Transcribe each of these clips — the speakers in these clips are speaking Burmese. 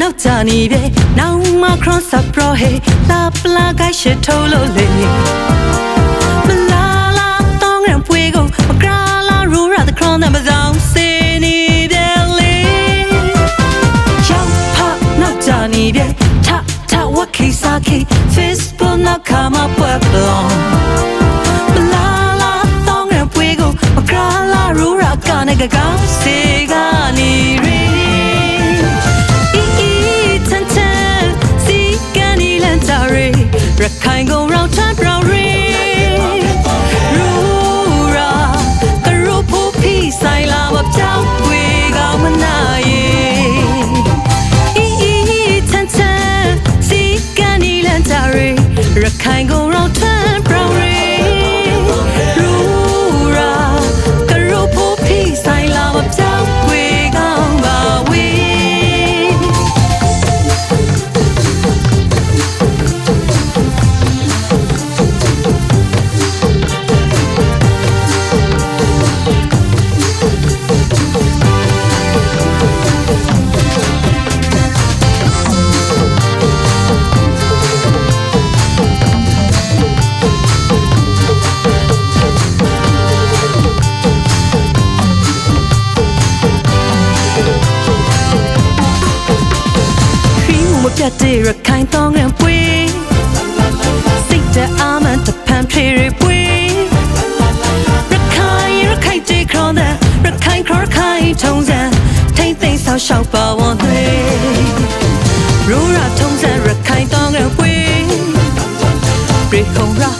ကြနေပဲနောင်မ cross up pro hey လာပလာကရှိထိုးလို့လေမလာလာတောင်းရပွေကိုမကရာလာရူရာ the crown နဲ့မဆောင်စေနေတယ်လေရောက်ဖနောက်ကြနေပဲထထဝက်ခိစားခိ Facebook နောက်ခါမပွက်ပလောင်မလာလာတောင်းရပွေကိုမကရာလာရူရာကနေကကောင်းစေ အီချန်ချန်စီကန်နီလန်တာရီရခိုင်ကု ပြတ်တဲ့ရခိုင်တောင်းရပွေစိတ်တအားမှတဖန်ထေရပွေရခိုင်ရခိုင်တဲ့ခေါင်းတဲ့ရခိုင်ခေါ်ခိုင်ထုံးစံထိမ့်သိမ်းဆောင်ရှောက်ပါဝန်သွေရူရာထုံးစံရခိုင်တောင်းရပွေပြေခုံရဟုံအရေ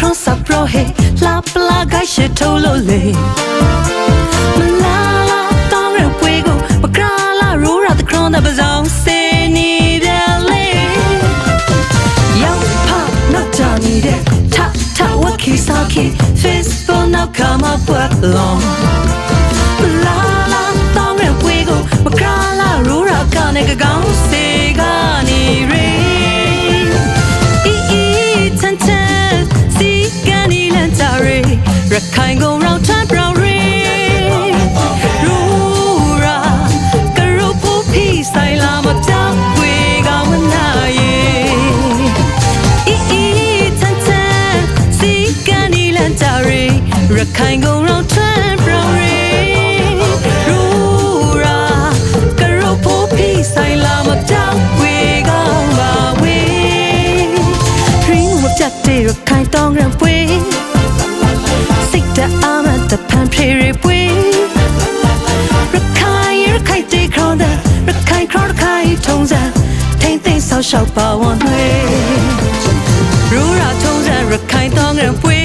နောက်မ across up pro hey လာပလာကရှိထိုးလို့လေမလာလာတောင်းရပွေကိုမကရာလာရူရာ the crown တဲ့ပဇောင်းစေနေတယ်လေရောက်ဖနောက်ကြနေတဲ့ထထဝက်ခိစားခိ Facebook နောက်ကမှပွက်လုံးလာလာတောင်းရပွေကိုမ ခိုင်ကုန်ရောင်ထပ်ပြောင်းရေရူရာကရုပ်ဖို့ဖီဆိုင်လာမပြောင်းပွေကောင်းမနာယေအီအီချန်ချန်စီကန်ီလန်တာရေရခိုင်ကုန်ရောင်ထပ်ပြောင်းရေရူရာကရုပ်ဖို့ဖီဆိုင်လာမပြောင်းဝေကောင်းပါဝေခရင်းမပြတ်တဲ့ရခိုင်တောင်းရပွေစိတ်တအားမတဖ န်ဖေရပွေရခိုင်ရခိုင်တဲ့ခေါင်းတဲ့ရခိုင်ခေါ်ခိုင်ထုံးစံထိမ့်သိမ်းဆောက်ရှောက်ပါဝန်ွေရူရာထုံးစံရခိုင်တောင်းရပွေ